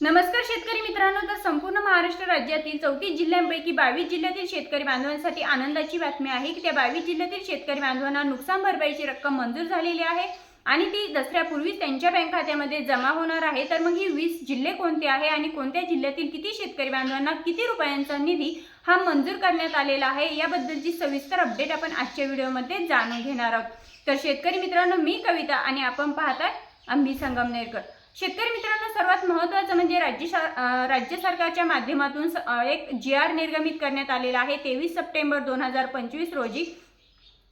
नमस्कार शेतकरी मित्रांनो तर संपूर्ण महाराष्ट्र राज्यातील चौतीस जिल्ह्यांपैकी बावीस जिल्ह्यातील शेतकरी बांधवांसाठी आनंदाची बातमी आहे की त्या बावीस जिल्ह्यातील शेतकरी बांधवांना नुकसान भरपाईची रक्कम मंजूर झालेली आहे आणि ती दसऱ्यापूर्वीच त्यांच्या बँक खात्यामध्ये जमा होणार आहे. तर मग ही वीस जिल्हे कोणते आहे आणि कोणत्या जिल्ह्यातील किती शेतकरी बांधवांना किती रुपयांचा निधी हा मंजूर करण्यात आलेला आहे याबद्दलची सविस्तर अपडेट आपण आजच्या व्हिडिओमध्ये जाणून घेणार आहोत. तर शेतकरी मित्रांनो मी कविता आणि आपण पाहताय आम्ही संगमनेरकर शेतकरी मित्रांनो सर्वात महत्त्वाचं म्हणजे राज्य शा राज्य सरकारच्या माध्यमातून स- एक जी आर निर्गमित करण्यात आलेला आहे. तेवीस सप्टेंबर दोन हजार पंचवीस रोजी.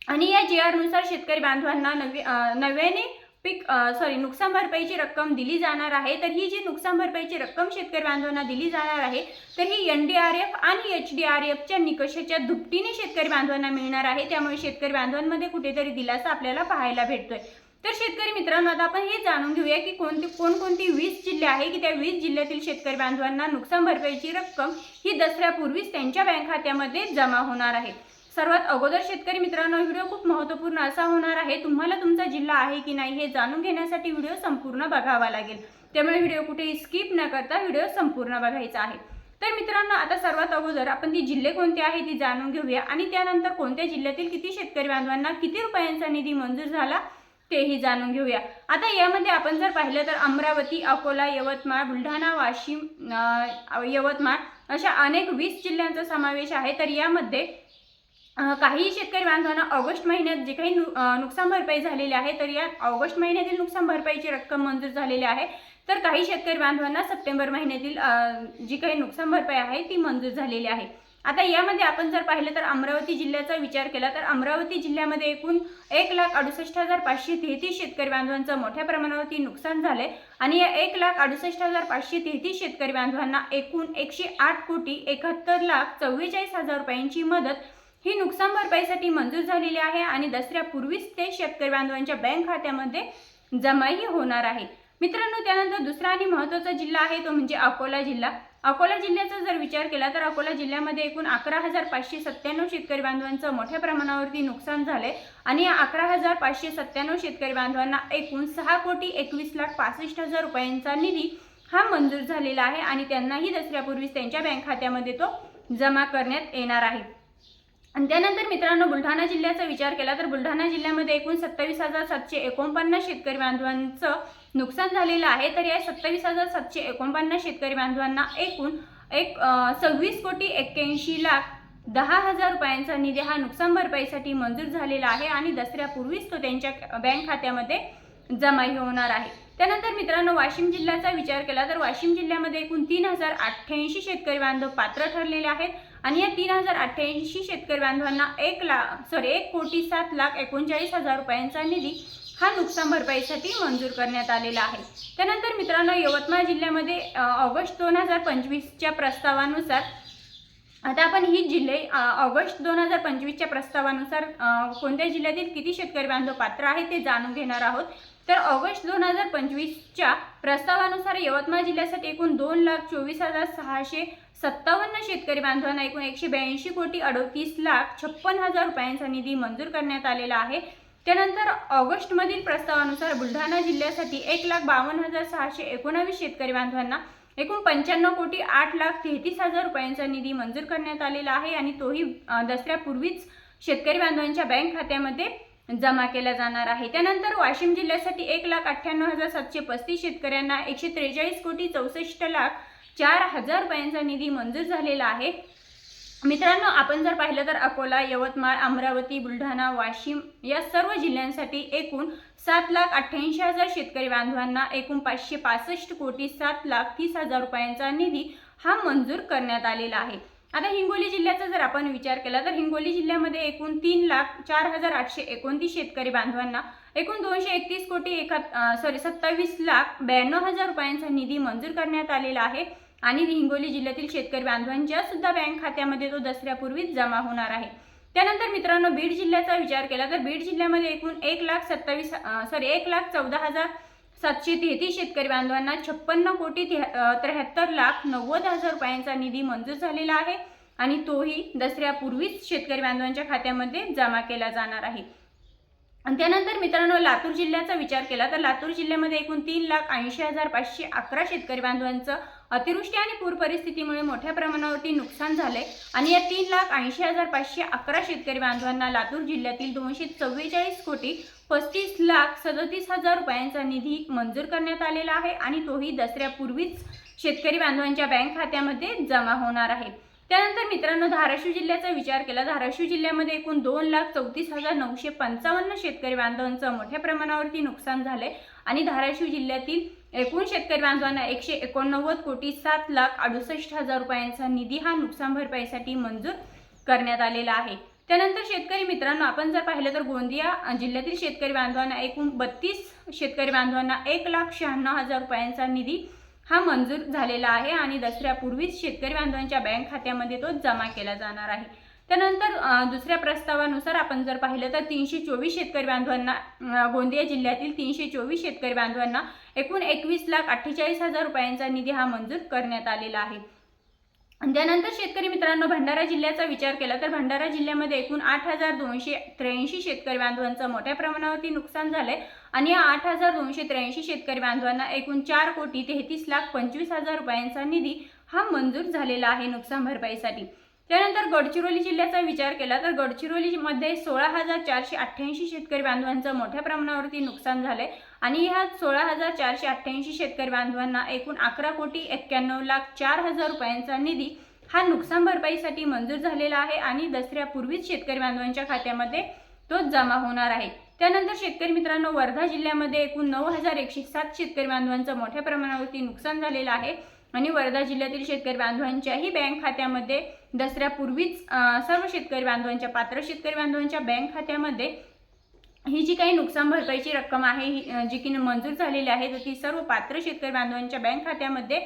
आणि या जी आरनुसार शेतकरी बांधवांना नवी नव्याने पीक सॉरी नुकसान भरपाईची रक्कम दिली जाणार आहे. तर ही जी नुकसान भरपाईची रक्कम शेतकरी बांधवांना दिली जाणार आहे तर ही एन डी आर एफ आणि एच डी आर एफच्या निकषाच्या दुपटीने शेतकरी बांधवांना मिळणार आहे. त्यामुळे शेतकरी बांधवांमध्ये कुठेतरी दिलासा आपल्याला पाहायला भेटतोय. तर शेतकरी मित्रांनो आता आपण हे जाणून घेऊया की कोणती कोणकोणती वीस जिल्हे आहे की त्या वीस जिल्ह्यातील शेतकरी बांधवांना नुकसान भरपाईची रक्कम ही दसऱ्यापूर्वीच त्यांच्या बँक खात्यामध्ये जमा होणार आहे. सर्वात अगोदर शेतकरी मित्रांनो व्हिडिओ खूप महत्त्वपूर्ण असा होणार आहे तुम्हाला तुमचा जिल्हा आहे की नाही हे जाणून घेण्यासाठी व्हिडिओ संपूर्ण बघावा लागेल. त्यामुळे व्हिडिओ कुठेही स्किप न करता व्हिडिओ संपूर्ण बघायचा आहे. तर मित्रांनो आता सर्वात अगोदर आपण ती जिल्हे कोणते आहे ती जाणून घेऊया आणि त्यानंतर कोणत्या जिल्ह्यातील किती शेतकरी बांधवांना किती रुपयांचा निधी मंजूर झाला तेही जाणून घेऊया. आता यामध्ये आपण जर पाहिलं तर अमरावती अकोला यवतमाळ बुलढाणा वाशिम यवतमाळ अशा अनेक वीस जिल्ह्यांचा समावेश आहे. तर यामध्ये काही शेतकरी बांधवांना ऑगस्ट महिन्यात जे काही नु नुकसान भरपाई झालेली आहे तर या ऑगस्ट महिन्यातील नुकसान भरपाईची रक्कम मंजूर झालेली आहे. तर काही शेतकरी बांधवांना सप्टेंबर महिन्यातील जी काही नुकसान भरपाई आहे ती मंजूर झालेली आहे. आता यामध्ये आपण जर पाहिलं तर अमरावती जिल्ह्याचा विचार केला तर अमरावती जिल्ह्यामध्ये एकूण एक लाख अडुसष्ट हजार पाचशे तेहतीस शेतकरी बांधवांचं मोठ्या प्रमाणावरती नुकसान झालंय. आणि या एक लाख अडुसष्ट हजार पाचशे तेहतीस शेतकरी बांधवांना एकूण एकशे आठ कोटी एकाहत्तर लाख चव्वेचाळीस हजार रुपयांची मदत ही नुकसान भरपाईसाठी मंजूर झालेली आहे आणि दसऱ्यापूर्वीच ते शेतकरी बांधवांच्या बँक खात्यामध्ये जमाही होणार आहे. मित्रांनो त्यानंतर दुसरा आणि महत्त्वाचा जिल्हा आहे तो म्हणजे अकोला जिल्हा. अकोला जिल्ह्याचा जर विचार केला तर अकोला जिल्ह्यामध्ये एकूण अकरा हजार पाचशे सत्त्याण्णव शेतकरी बांधवांचं मोठ्या प्रमाणावरती नुकसान झालंय. आणि या अकरा हजार पाचशे सत्त्याण्णव शेतकरी बांधवांना एकूण सहा कोटी एकवीस लाख पासष्ट हजार रुपयांचा निधी हा मंजूर झालेला आहे आणि त्यांनाही दसऱ्यापूर्वीच त्यांच्या बँक खात्यामध्ये तो जमा करण्यात येणार आहे. आणि त्यानंतर मित्रांनो बुलढाणा जिल्ह्याचा विचार केला तर बुलढाणा जिल्ह्यामध्ये एकूण सत्तावीस हजार सातशे एकोणपन्नास शेतकरी बांधवांचं नुकसान झालेलं आहे. तर या सत्तावीस हजार सातशे एकोणपन्नास शेतकरी बांधवांना एकूण एक सव्वीस कोटी एक्क्याऐंशी लाख दहा हजार रुपयांचा निधी हा नुकसान भरपाईसाठी मंजूर झालेला आहे आणि दसऱ्यापूर्वीच तो त्यांच्या बँक खात्यामध्ये जमाही होणार आहे. त्यानंतर मित्रांनो वाशिम जिल्ह्याचा विचार केला तर वाशिम जिल्ह्यामध्ये एकूण तीन हजार अठ्ठ्याऐंशी शेतकरी बांधव पात्र ठरलेले आहेत. आणि या तीन हजार अठ्ठ्याऐंशी शेतकरी बांधवांना एक लाख सॉरी एक कोटी सात लाख एकोणचाळीस हजार रुपयांचा निधी हा नुकसान भरपाईसाठी मंजूर करण्यात आलेला आहे. त्यानंतर मित्रांनो यवतमाळ जिल्ह्यामध्ये ऑगस्ट दोन हजार पंचवीसच्या प्रस्तावानुसार आता आपण ही जिल्हे ऑगस्ट दोन हजार पंचवीसच्या प्रस्तावानुसार कोणत्या जिल्ह्यातील किती शेतकरी बांधव पात्र आहे ते जाणून घेणार आहोत. तर ऑगस्ट दोन हजार पंचवीसच्या प्रस्तावानुसार यवतमाळ जिल्ह्यासाठी एकूण दोन लाख चोवीस हजार सहाशे सत्तावन्न शेतकरी बांधवांना एकूण एकशे ब्याऐंशी कोटी अडतीस लाख छप्पन हजार रुपयांचा निधी मंजूर करण्यात आलेला आहे. त्यानंतर ऑगस्टमधील प्रस्तावानुसार बुलढाणा जिल्ह्यासाठी एक लाख बावन्न हजार सहाशे एकोणावीस शेतकरी बांधवांना एकूण पंच्याण्णव कोटी आठ लाख तेहतीस हजार रुपयांचा निधी मंजूर करण्यात आलेला आहे आणि तोही दसऱ्यापूर्वीच शेतकरी बांधवांच्या बँक खात्यामध्ये जमा केला जाणार आहे. त्यानंतर वाशिम जिल्ह्यासाठी एक लाख अठ्ठ्याण्णव हजार सातशे पस्तीस शेतकऱ्यांना एकशे त्रेचाळीस कोटी चौसष्ट लाख चार हजार रुपयांचा निधी मंजूर झालेला आहे. मित्रांनो आपण जर पाहिलं तर अकोला यवतमाळ अमरावती बुलढाणा वाशिम या सर्व जिल्ह्यांसाठी एकूण सात लाख अठ्ठ्याऐंशी हजार शेतकरी बांधवांना एकूण पाचशे पासष्ट कोटी सात लाख तीस हजार रुपयांचा निधी हा मंजूर करण्यात आलेला आहे. आता हिंगोली जिल्ह्याचा जर आपण विचार केला तर हिंगोली जिल्ह्यामध्ये एकूण तीन लाख चार हजार आठशे एकोणतीस शेतकरी बांधवांना एकूण दोनशे एकतीस कोटी एका सॉरी सत्तावीस लाख ब्याण्णव हजार रुपयांचा निधी मंजूर करण्यात आलेला आहे. आणि हिंगोली जिल्ह्यातील शेतकरी बांधवांच्या सुद्धा बँक खात्यामध्ये तो दसऱ्यापूर्वीच जमा होणार आहे. त्यानंतर मित्रांनो बीड जिल्ह्याचा विचार केला तर बीड जिल्ह्यामध्ये एकूण एक लाख सत्तावीस सॉरी एक लाख चौदा हजार सातशे तेहतीस शेतकरी बांधवांना छप्पन्न कोटी त्र्याहत्तर लाख नव्वद हजार रुपयांचा निधी मंजूर झालेला आहे. आणि तोही दसऱ्यापूर्वीच शेतकरी बांधवांच्या खात्यामध्ये जमा केला जाणार आहे. आणि त्यानंतर मित्रांनो लातूर जिल्ह्याचा विचार केला तर लातूर जिल्ह्यामध्ये एकूण तीन लाख ऐंशी हजार पाचशे अकरा शेतकरी बांधवांचं अतिवृष्टी आणि पूर परिस्थितीमुळे मोठ्या प्रमाणावरती नुकसान झाले आणि या तीन लाख ऐंशी हजार पाचशे अकरा शेतकरी बांधवांना लातूर जिल्ह्यातील दोनशे चव्वेचाळीस कोटी पस्तीस लाख सदतीस हजार रुपयांचा निधी मंजूर करण्यात आलेला आहे आणि तोही दसऱ्यापूर्वीच शेतकरी बांधवांच्या बँक खात्यामध्ये जमा होणार आहे. त्यानंतर मित्रांनो धाराशिव जिल्ह्याचा विचार केला. धाराशिव जिल्ह्यामध्ये एकूण दोन लाख चौतीस हजार नऊशे पंचावन्न शेतकरी बांधवांचं मोठ्या प्रमाणावरती नुकसान झालंय. आणि धाराशिव जिल्ह्यातील एकूण शेतकरी बांधवांना एकशे एकोणनव्वद कोटी सात लाख अडुसष्ट हजार रुपयांचा निधी हा नुकसान भरपाईसाठी मंजूर करण्यात आलेला आहे. त्यानंतर शेतकरी मित्रांनो आपण जर पाहिलं तर गोंदिया जिल्ह्यातील शेतकरी बांधवांना एकूण बत्तीस शेतकरी बांधवांना एक लाख शहाण्णव हजार रुपयांचा निधी हा मंजूर झालेला आहे आणि दसऱ्यापूर्वीच शेतकरी बांधवांच्या बँक खात्यामध्ये तो जमा केला जाणार आहे. त्यानंतर दुसऱ्या प्रस्तावानुसार आपण जर पाहिलं तर तीनशे चोवीस शेतकरी बांधवांना गोंदिया जिल्ह्यातील तीनशे चोवीस शेतकरी बांधवांना एकूण एकवीस लाख अठ्ठेचाळीस हजार रुपयांचा निधी हा मंजूर करण्यात आलेला आहे. त्यानंतर शेतकरी मित्रांनो भंडारा जिल्ह्याचा विचार केला तर भंडारा जिल्ह्यामध्ये एकूण आठ हजार दोनशे त्र्याऐंशी शेतकरी बांधवांचं मोठ्या प्रमाणावरती नुकसान झालंय. आणि या आठ हजार दोनशे त्र्याऐंशी शेतकरी बांधवांना एकूण चार कोटी तेहतीस लाख पंचवीस हजार रुपयांचा निधी हा मंजूर झालेला आहे नुकसान भरपाईसाठी. त्यानंतर गडचिरोली जिल्ह्याचा विचार केला तर गडचिरोलीमध्ये सोळा हजार चारशे अठ्ठ्याऐंशी शेतकरी बांधवांचं मोठ्या प्रमाणावरती नुकसान झालंय. आणि ह्या सोळा हजार चारशे अठ्ठ्याऐंशी शेतकरी बांधवांना एकूण अकरा कोटी एक्क्याण्णव लाख चार हजार रुपयांचा निधी हा नुकसान भरपाईसाठी मंजूर झालेला आहे आणि दसऱ्यापूर्वीच शेतकरी बांधवांच्या खात्यामध्ये तो जमा होणार आहे. त्यानंतर शेतकरी मित्रांनो वर्धा जिल्ह्यामध्ये एकूण नऊ हजार एकशे सात शेतकरी बांधवांचं मोठ्या प्रमाणावरती नुकसान झालेलं आहे आणि वर्धा जिल्ह्यातील शेतकरी बांधवांच्याही बँक खात्यामध्ये दसऱ्यापूर्वीच सर्व शेतकरी बांधवांच्या पात्र शेतकरी बांधवांच्या बँक खात्यामध्ये ही जी काही नुकसान भरपाईची रक्कम आहे ही, जी की मंजूर झालेली आहे तर ती सर्व पात्र शेतकरी बांधवांच्या बँक खात्यामध्ये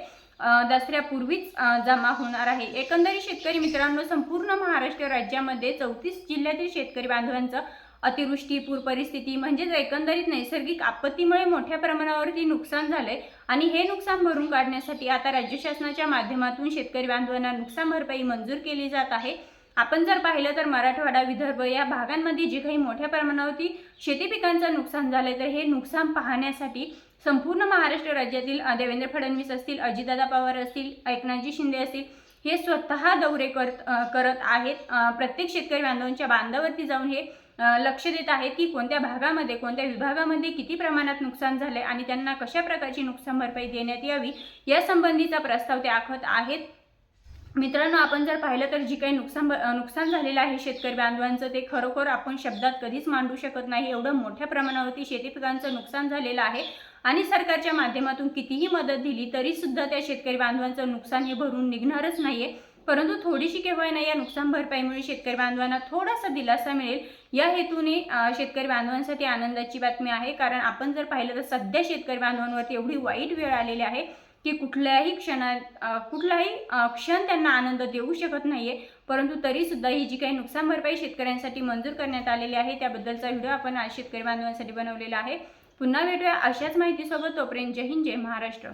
दसऱ्यापूर्वीच जमा होणार आहे. एकंदरीत शेतकरी मित्रांनो संपूर्ण महाराष्ट्र राज्यामध्ये चौतीस जिल्ह्यातील शेतकरी बांधवांचं अतिवृष्टी पूर परिस्थिती म्हणजेच एकंदरीत नैसर्गिक आपत्तीमुळे मोठ्या प्रमाणावरती नुकसान झालंय आणि हे नुकसान भरून काढण्यासाठी आता राज्य शासनाच्या माध्यमातून शेतकरी बांधवांना नुकसान भरपाई मंजूर केली जात आहे. आपण जर पाहिलं तर मराठवाडा विदर्भ या भागांमध्ये जे काही मोठ्या प्रमाणावरती शेती पिकांचं नुकसान झालंय तर हे नुकसान पाहण्यासाठी संपूर्ण महाराष्ट्र राज्यातील देवेंद्र फडणवीस असतील अजितदादा पवार असतील एकनाथजी शिंदे असतील हे स्वतः दौरे करत करत आहेत. प्रत्येक शेतकरी बांधवांच्या बांधावरती जाऊन हे लक्ष देत आहेत की कोणत्या भागामध्ये कोणत्या विभागामध्ये किती प्रमाणात नुकसान झाले आणि त्यांना कशा प्रकारची नुकसान भरपाई देण्यात यावी या संबंधीचा प्रस्ताव ते आखत आहेत. मित्रांनो आपण जर पाहिलं तर जी काही नुकसान नुकसान झालेलं आहे शेतकरी बांधवांचं ते खरोखर आपण शब्दात कधीच मांडू शकत नाही. एवढं मोठ्या प्रमाणावरती शेती पिकांचं नुकसान झालेलं आहे. आणि सरकारच्या माध्यमातून कितीही मदत दिली तरीसुद्धा त्या शेतकरी बांधवांचं नुकसान हे भरून निघणारच नाहीये. परंतु थोडीशी केवळ नाही या नुकसान भरपाईमुळे शेतकरी बांधवांना थोडासा दिलासा मिळेल. या हेतूने शेतकरी बांधवांसाठी आनंदाची बातमी आहे. कारण आपण जर पाहिलं तर सध्या शेतकरी बांधवांवरती एवढी वाईट वेळ आलेली आहे. की कुठल्याही क्षणा कुठलाही क्षण त्यांना आनंद देऊ शकत नाहीये. परंतु तरी सुद्धा ही जी काही नुकसान भरपाई शेतकऱ्यांसाठी मंजूर करण्यात आलेली आहे त्याबद्दलचा व्हिडिओ आपण आज शेतकरी बांधवांसाठी बनवलेला आहे. पुन्हा भेटूया अशाच माहितीसोबत. तोपर्यंत जय हिंद जय महाराष्ट्र.